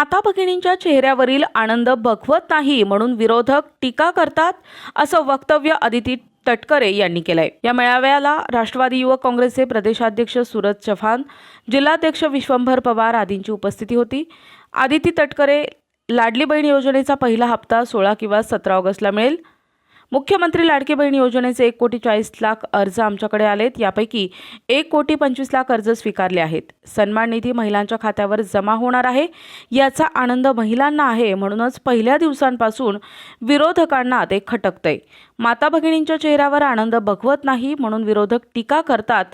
माता भगिनींच्या चेहऱ्यावरील आनंद बघवत नाही म्हणून विरोधक टीका करतात असं वक्तव्य अदिती तटकरे यांनी केलंय. या मेळाव्याला राष्ट्रवादी युवक काँग्रेसचे प्रदेशाध्यक्ष सुरज चव्हाण जिल्हाध्यक्ष विश्वंभर पवार आदींची उपस्थिती होती. आदिती तटकरे लाडली बहीण योजनेचा पहिला हप्ता सोळा किंवा सतरा ऑगस्टला मिळेल. मुख्यमंत्री लाडकी बहीण योजनेचे एक कोटी चाळीस लाख अर्ज आमच्याकडे आलेत. यापैकी एक कोटी पंचवीस लाख अर्ज स्वीकारले आहेत. सन्मान निधी महिलांच्या खात्यावर जमा होणार आहे. याचा आनंद महिलांना आहे म्हणूनच पहिल्या दिवसांपासून विरोधकांना ते खटकतंय. माता भगिनींच्या चेहऱ्यावर आनंद बघवत नाही म्हणून विरोधक टीका करतात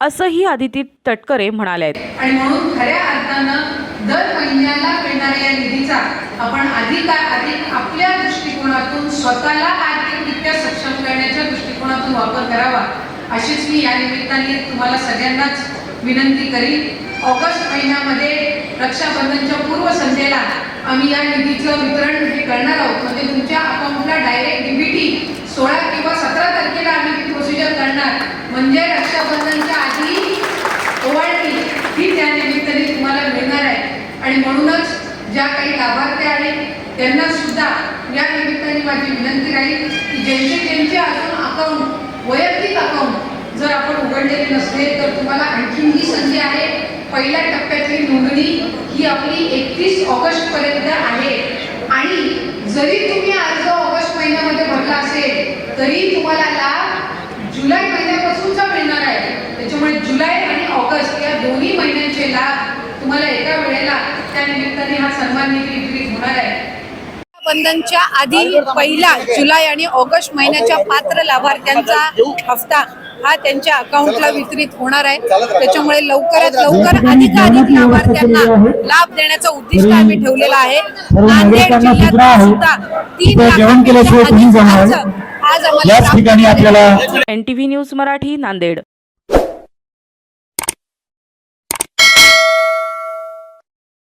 असंही आदिती तटकरे म्हणाले आहेत. आणि म्हणून खऱ्या अर्थानं दर महिन्याला मिळणाऱ्या या निधीचा आपण अधिकार अधिक आपल्या दृष्टिकोनातून स्वतःला आर्थिकरित्या सक्षम करण्याच्या दृष्टिकोनातून वापर करावा अशीच मी या निमित्ताने तुम्हाला सगळ्यांनाच विनंती करीन. ऑगस्ट महिन्यामध्ये रक्षाबंधनच्या पूर्वसंध्येला आम्ही या निधीचं वितरण हे करणार आहोत. म्हणजे तुमच्या अकाउंटला डायरेक्ट डीबीटी सोळा किंवा सतरा तारखेला आम्ही ती प्रोसिजर करणार. म्हणजे रक्षाबंधनच्या आधी ओवाळणी ही त्या निमित्ताने तुम्हाला मिळणार आहे. आणि म्हणूनच ज्या काही लाभार्थी आहेत त्यांना सुद्धा या निमित्ताने माझी विनंती राहील की ज्यांचे ज्यांचे अजून अकाउंट वैयक्तिक अकाउंट जर आपण उघडलेले नसले तर तुम्हाला आणखीन ही संधी आहे. पहिल्या टप्प्यातली नोंदणी ही आपली एकतीस ऑगस्ट पर्यंत आहे. आणि जरी तुम्ही अर्ज ऑगस्ट महिन्यामध्ये भरला असेल तरी तुम्हाला लाभ जुलै महिन्यापासूनचा मिळणार आहे. त्याच्यामुळे जुलै आणि ऑगस्ट या दोन्ही महिन्यांचे लाभ तुम्हाला एका वेळेला त्या निमित्ताने हा सन्मान निधी वितरित होणार आहे. बंधनच्या आधी पहिला जुलै आणि ऑगस्ट महिन्याच्या पात्र लाभार्थ्यांचा हप्ता हा त्यांच्या अकाउंटला वितरित होणार आहे. त्याच्यामुळे लवकरात लवकर अधिकाधिक लाभार्थ्यांना लाभ देण्याचं उद्दिष्ट आम्ही ठेवलेलं आहे. नांदेड जिल्ह्यात सुद्धा तीन आज आम्हाला याच प्राप्त ठिकाणी झालेले आपल्याला आहेत. N T V news Marathi Nanded.